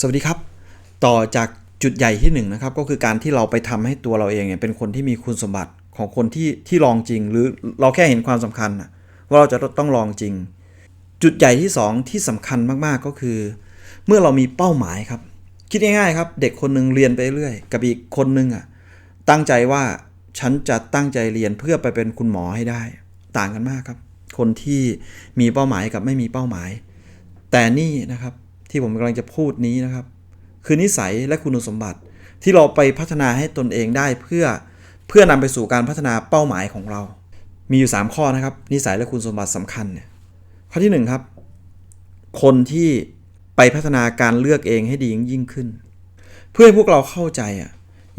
สวัสดีครับ ต่อจากจุดใหญ่ที่หนึ่งนะครับก็คือการที่เราไปทำให้ตัวเราเองเนี่ยเป็นคนที่มีคุณสมบัติของคนที่ที่ลองจริง หรือเราแค่เห็นความสำคัญว่าเราจะต้องลองจริง จุดใหญ่ที่สองที่สำคัญมากๆก็คือ เมื่อเรามีเป้าหมายครับ คิดง่ายๆครับ เด็กคนหนึ่งเรียนไปเรื่อยกับอีกคนหนึ่งอะตั้งใจว่าฉันจะตั้งใจเรียนเพื่อไปเป็นคุณหมอให้ได้ ต่างกันมากครับ คนที่มีเป้าหมายกับไม่มีเป้าหมาย แต่นี่นะครับ ที่ผมกำลังจะพูดนี้นะครับ คือนิสัยและคุณสมบัติที่เราไปพัฒนาให้ตนเองได้เพื่อเพื่อนำไปสู่การพัฒนาเป้าหมายของเรา มีอยู่ 3 ข้อนะครับ นิสัยและคุณสมบัติสำคัญเนี่ยข้อที่ 1 ครับ คนที่ไปพัฒนาการเลือกเองให้ดียิ่งขึ้น เพื่อให้พวกเราเข้าใจอะ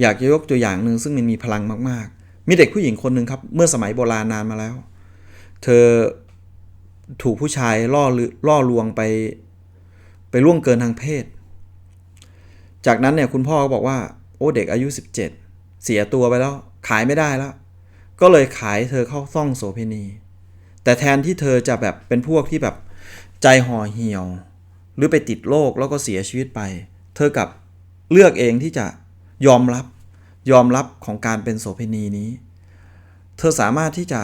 อยากจะยกตัวอย่างหนึ่งซึ่งมันมีพลังมากๆ มีเด็กผู้หญิงคนหนึ่งครับ เมื่อสมัยโบราณนานมาแล้ว เธอถูกผู้ชายล่อลืล่อลวงไป ไปล่วงเกินทางเพศ จากนั้นเนี่ยคุณพ่อก็บอกว่า โอ้เด็กอายุ 17 เสียตัวไปแล้ว ขายไม่ได้แล้ว ก็เลยขายเธอเข้าซ่องโสเพณี แต่แทนที่เธอจะแบบเป็นพวกที่แบบใจห่อเหี่ยว หรือไปติดโรคแล้วก็เสียชีวิตไป เธอกลับเลือกเองที่จะยอมรับยอมรับของการเป็นโสเพณีนี้ เธอสามารถที่จะ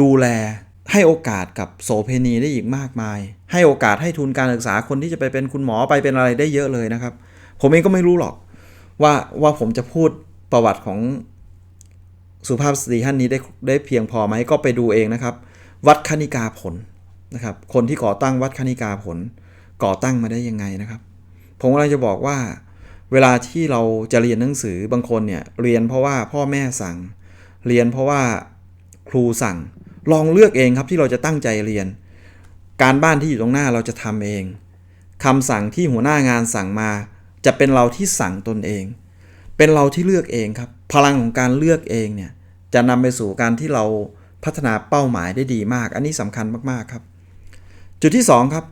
ดูแลให้โอกาสกับโสเพณีได้อีกมากมาย ให้โอกาสให้ทุนการศึกษาคนที่จะไปเป็นคุณหมอไปเป็นอะไรได้เยอะเลยนะครับ ผมเองก็ไม่รู้หรอกว่าว่าผมจะพูดประวัติของสุภาพสตรีท่านนี้ได้ได้เพียงพอไหมก็ไปดูเองนะครับ วัดคณิกาผลนะครับ คนที่ก่อตั้งวัดคณิกาผล ก่อตั้งมาได้ยังไงนะครับ ผมกำลังจะบอกว่า เวลาที่เราจะเรียนหนังสือบางคนเนี่ยเรียนเพราะว่าพ่อแม่สั่ง เรียนเพราะว่าครูสั่ง ลองเลือกเองครับที่เราจะตั้งใจเรียน การบ้านที่อยู่ตรงหน้าเราจะทำเองคำสั่งที่หัวหน้างานสั่งมา จะเป็นเราที่สั่งตนเอง เป็นเราที่เลือกเองครับ พลังของการเลือกเองเนี่ยจะนำไปสู่การที่เราพัฒนาเป้าหมายได้ดีมาก อันนี้สำคัญมากๆครับ จุดที่ 2 ครับ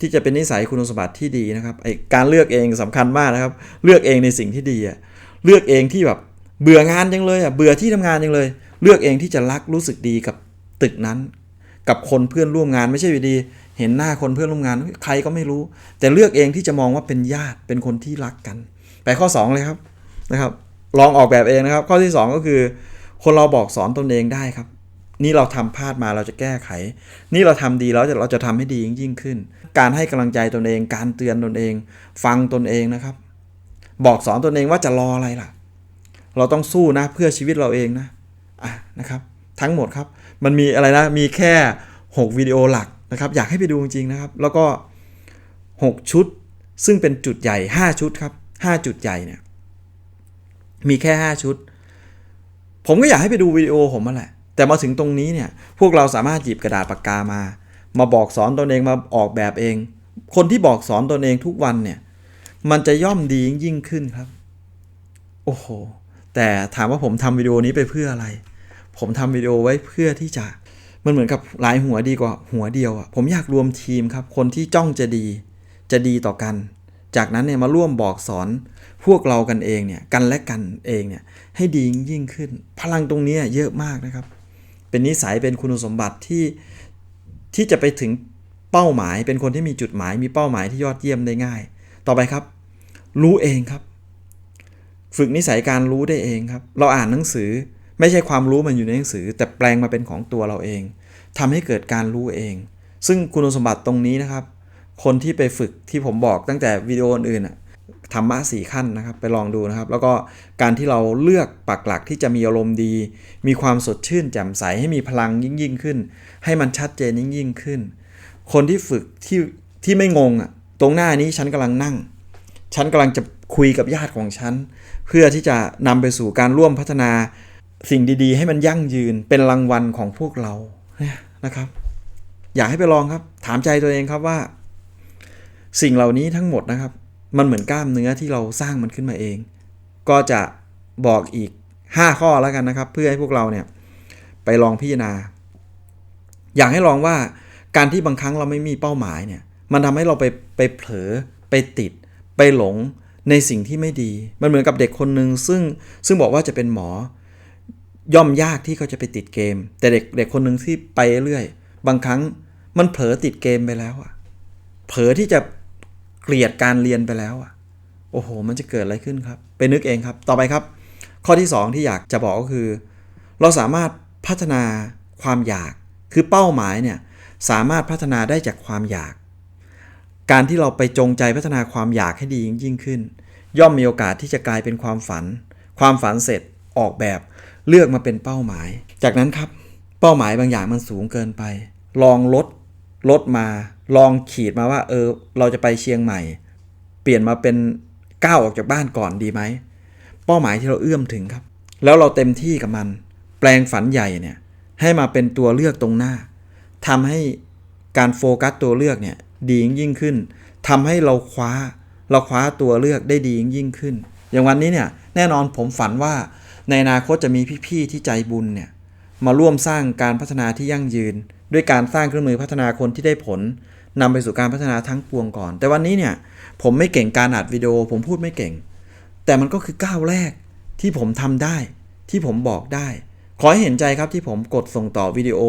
ที่จะเป็นนิสัยคุณสมบัติที่ดีนะครับไอการเลือกเองสำคัญมากนะครับ เลือกเองในสิ่งที่ดีอะเลือกเองที่แบบเบื่องานจังเลยอะเบื่อที่ทำงานจังเลย เลือกเองที่จะรักรู้สึกดีกับตึกนั้น กับคนเพื่อนร่วมงานไม่ใช่อยู่ดี เห็นหน้าคนเพื่อนร่วมงานใครก็ไม่รู้ แต่เลือกเองที่จะมองว่าเป็นญาติเป็นคนที่รักกัน ไปข้อ 2 เลยครับนะครับ ลองออกแบบเองนะครับ ข้อที่ 2 ก็คือ คนเราบอกสอนตนเองได้ครับ นี่เราทำพลาดมาเราจะแก้ไข นี่เราทำดีแล้วเราจะทำให้ดียิ่งขึ้น การให้กำลังใจตนเอง การเตือนตนเอง ฟังตนเองนะครับ บอกสอนตนเองว่าจะรออะไรล่ะ เราต้องสู้นะเพื่อชีวิตเราเองนะอะนะครับ ทั้งหมดครับ มันมีอะไรนะมีแค่ 6 วิดีโอหลักนะครับอยากให้ไปดูจริงๆนะครับ แล้วก็ 6 ชุด ซึ่งเป็นจุดใหญ่ 5 ชุดครับ 5 จุดใหญ่เนี่ยมีแค่ 5 ชุด ผมก็อยากให้ไปดูวิดีโอผมมาแหละ แต่มาถึงตรงนี้เนี่ยพวกเราสามารถหยิบกระดาษปากกามา มาบอกสอนตนเองมาออกแบบเอง คนที่บอกสอนตนเองทุกวันเนี่ยมันจะย่อมดียิ่งขึ้นครับ โอ้โห แต่ถามว่าผมทำวิดีโอนี้ไปเพื่ออะไร ผมทำวิดีโอไว้เพื่อที่จะมันเหมือนกับหลายหัวดีกว่าหัวเดียวอะผมอยากรวมทีมครับ คนที่จ้องจะดีจะดีต่อกัน จากนั้นเนี่ยมาร่วมบอกสอนพวกเรากันเองเนี่ยกันและกันเองเนี่ยให้ดียิ่งขึ้น พลังตรงนี้เยอะมากนะครับ เป็นนิสัยเป็นคุณสมบัติที่ที่จะไปถึงเป้าหมาย เป็นคนที่มีจุดหมาย มีเป้าหมายที่ยอดเยี่ยมได้ง่าย ต่อไปครับ รู้เองครับ ฝึกนิสัยการรู้ได้เองครับ เราอ่านหนังสือ ไม่ใช่ความรู้มันอยู่ในหนังสือ แต่แปลงมาเป็นของตัวเราเองทำให้เกิดการรู้เอง ซึ่งคุณสมบัติตรงนี้นะครับ คนที่ไปฝึกที่ผมบอกตั้งแต่วิดีโออื่นธรรมะสี่ขั้นนะครับ ไปลองดูนะครับ แล้วก็การที่เราเลือกปักหลักที่จะมีอารมณ์ดี มีความสดชื่นแจ่มใสให้มีพลังยิ่งยิ่งขึ้น ให้มันชัดเจนยิ่งยิ่งขึ้น คนที่ฝึกที่ที่ไม่งงอะตรงหน้านี้ฉันกำลังนั่ง ฉันกำลังจะคุยกับญาติของฉัน เพื่อที่จะนำไปสู่การร่วมพัฒนา สิ่งดีๆ ให้มันยั่งยืนเป็นรางวัลของพวกเรานะครับ อยากให้ไปลองครับ ถามใจตัวเองครับว่า สิ่งเหล่านี้ทั้งหมดนะครับ มันเหมือนกล้ามเนื้อที่เราสร้างมันขึ้นมาเอง ก็จะบอกอีก 5 ข้อแล้วกันนะครับ เพื่อให้พวกเราเนี่ยไปลองพิจารณา อยากให้ลองว่าการที่บางครั้งเราไม่มีเป้าหมายเนี่ย มันทำให้เราไปไปเผลอไปติด ไปหลงในสิ่งที่ไม่ดี มันเหมือนกับเด็กคนหนึ่งซึ่งซึ่งบอกว่าจะเป็นหมอ ย่อมยากที่เขาจะไปติดเกม แต่เด็กเด็กคนหนึ่งที่ไปเรื่อย บางครั้งมันเผลอติดเกมไปแล้วอะเผลอที่จะเกลียดการเรียนไปแล้วอะโอ้โห มันจะเกิดอะไรขึ้นครับ ไปนึกเองครับ ต่อไปครับ ข้อที่ 2 ที่อยากจะบอกก็คือ เราสามารถพัฒนาความอยาก คือเป้าหมายเนี่ยสามารถพัฒนาได้จากความอยาก การที่เราไปจงใจพัฒนาความอยากให้ดียิ่งขึ้น ย่อมมีโอกาสที่จะกลายเป็นความฝัน ความฝันเสร็จออกแบบ เลือกมาเป็นเป้าหมาย จากนั้นครับ เป้าหมายบางอย่างมันสูงเกินไป ลองลดลดมา ลองขีดมาว่า เออ เราจะไปเชียงใหม่ เปลี่ยนมาเป็นก้าวออกจากบ้านก่อนดีไหม เป้าหมายที่เราเอื้อมถึงครับ แล้วเราเต็มที่กับมัน แปลงฝันใหญ่เนี่ย ให้มาเป็นตัวเลือกตรงหน้าทำให้การโฟกัสตัวเลือกเนี่ยดียิ่งขึ้นทำให้เราคว้า เราคว้าตัวเลือกได้ดียิ่งขึ้น อย่างวันนี้เนี่ย แน่นอนผมฝันว่า ในอนาคตจะมีพี่ๆที่ใจบุญเนี่ยมาร่วมสร้างการพัฒนาที่ยั่งยืน ด้วยการสร้างเครื่องมือพัฒนาคนที่ได้ผลนำไปสู่การพัฒนาทั้งปวงก่อน แต่วันนี้เนี่ยผมไม่เก่งการอัดวิดีโอ ผมพูดไม่เก่ง แต่มันก็คือก้าวแรกที่ผมทำได้ ที่ผมบอกได้ ขอให้เห็นใจครับที่ผมกดส่งต่อวิดีโอ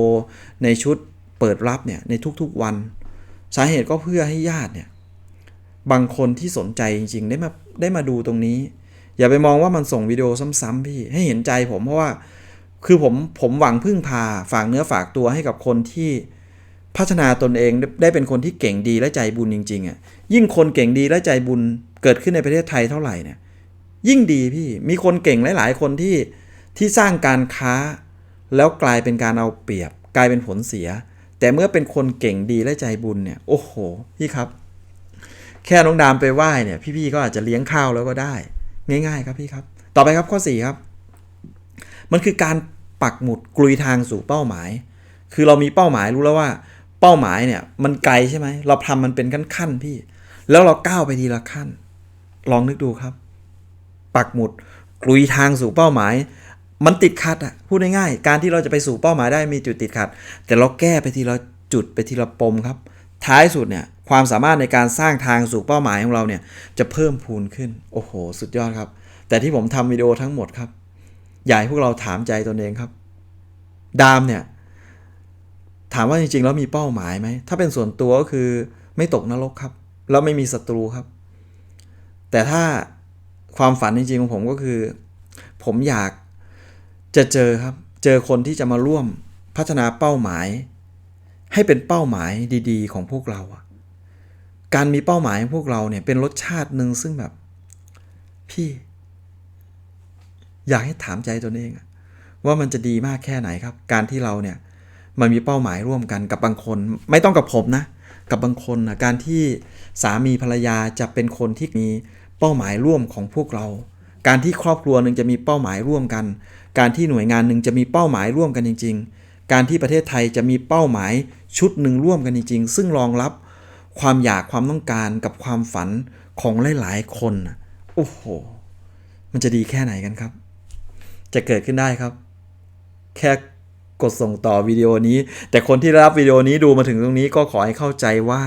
ในชุดเปิดรับเนี่ยในทุกๆวัน สาเหตุก็เพื่อให้ญาติเนี่ยบางคนที่สนใจจริงๆได้มาได้มาดูตรงนี้ อย่าไปมองว่ามันส่งวิดีโอซ้ำๆพี่ให้เห็นใจผมเพราะว่า คือผมผมหวังพึ่งพาฝากเนื้อฝากตัวให้กับคนที่พัฒนาตนเองได้เป็นคนที่เก่งดีและใจบุญจริงๆอะยิ่งคนเก่งดีและใจบุญเกิดขึ้นในประเทศไทยเท่าไหร่เนี่ยยิ่งดีพี่มีคนเก่งหลาย ๆ คนที่ที่สร้างการค้า แล้วกลายเป็นการเอาเปรียบ กลายเป็นผลเสีย แต่เมื่อเป็นคนเก่งดีและใจบุญเนี่ยโอ้โหพี่ครับ แค่น้องดามไปไหว้เนี่ย พี่ๆก็อาจจะเลี้ยงข้าวแล้วก็ได้ ง่ายๆครับพี่ครับ ต่อไปครับข้อ 4 ครับ มันคือการปักหมุดกลุยทางสู่เป้าหมาย คือเรามีเป้าหมายรู้แล้วว่า เป้าหมายเนี่ยมันไกลใช่ไหมเราทำมันเป็นขั้นๆพี่ แล้วเราก้าวไปทีละขั้น ลองนึกดูครับ ปักหมุดกลุยทางสู่เป้าหมาย มันติดขัดอะพูดง่ายๆการที่เราจะไปสู่เป้าหมายได้มีจุดติดขัด แต่เราแก้ไปทีละจุดไปทีละปมครับ ท้ายสุดเนี่ย ความสามารถในการสร้างทางสู่เป้าหมายของเราเนี่ยจะเพิ่มพูนขึ้น โอ้โห สุดยอดครับ แต่ที่ผมทำวิดีโอทั้งหมดครับ อยากให้พวกเราถามใจตนเองครับ ดามเนี่ย ถามว่าจริงๆ แล้วมีเป้าหมายไหม ถ้าเป็นส่วนตัวก็คือไม่ตกนรกครับ แล้วไม่มีศัตรูครับ แต่ถ้าความฝันจริงๆ ของผมก็คือ ผมอยากจะเจอครับ เจอคนที่จะมาร่วมพัฒนาเป้าหมาย ให้เป็นเป้าหมายดี ๆ ของพวกเราอะ การมีเป้าหมายของพวกเราเนี่ยเป็นรสชาติหนึ่งซึ่งแบบ พี่ อยากให้ถามใจตนเอง ว่ามันจะดีมากแค่ไหนครับ การที่เราเนี่ยมันมีเป้าหมายร่วมกันกับบางคน ไม่ต้องกับผมนะ กับบางคนนะการที่สามีภรรยาจะเป็นคนที่มีเป้าหมายร่วมของพวกเรา การที่ครอบครัวหนึ่งจะมีเป้าหมายร่วมกัน การที่หน่วยงานหนึ่งจะมีเป้าหมายร่วมกันจริง ๆ การที่ประเทศไทยจะมีเป้าหมายชุดหนึ่งร่วมกันจริง ๆ ซึ่งรองรับ ความอยากความต้องการกับความฝันของหลายๆ คนโอ้โห มันจะดีแค่ไหนกันครับ จะเกิดขึ้นได้ครับ แค่กดส่งต่อวิดีโอนี้ แต่คนที่รับวิดีโอนี้ดูมาถึงตรงนี้ก็ขอให้เข้าใจว่า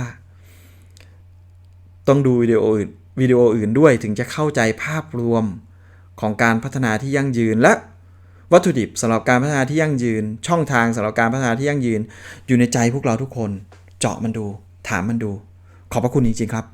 ต้องดูวิดีโออื่นวิดีโออื่นด้วยถึงจะเข้าใจภาพรวมของการพัฒนาที่ยั่งยืนและวัตถุดิบสำหรับการพัฒนาที่ยั่งยืน ช่องทางสำหรับการพัฒนาที่ยั่งยืน อยู่ในใจพวกเราทุกคนเจาะมันดู ถามมันดู ขอบพระคุณจริงๆครับ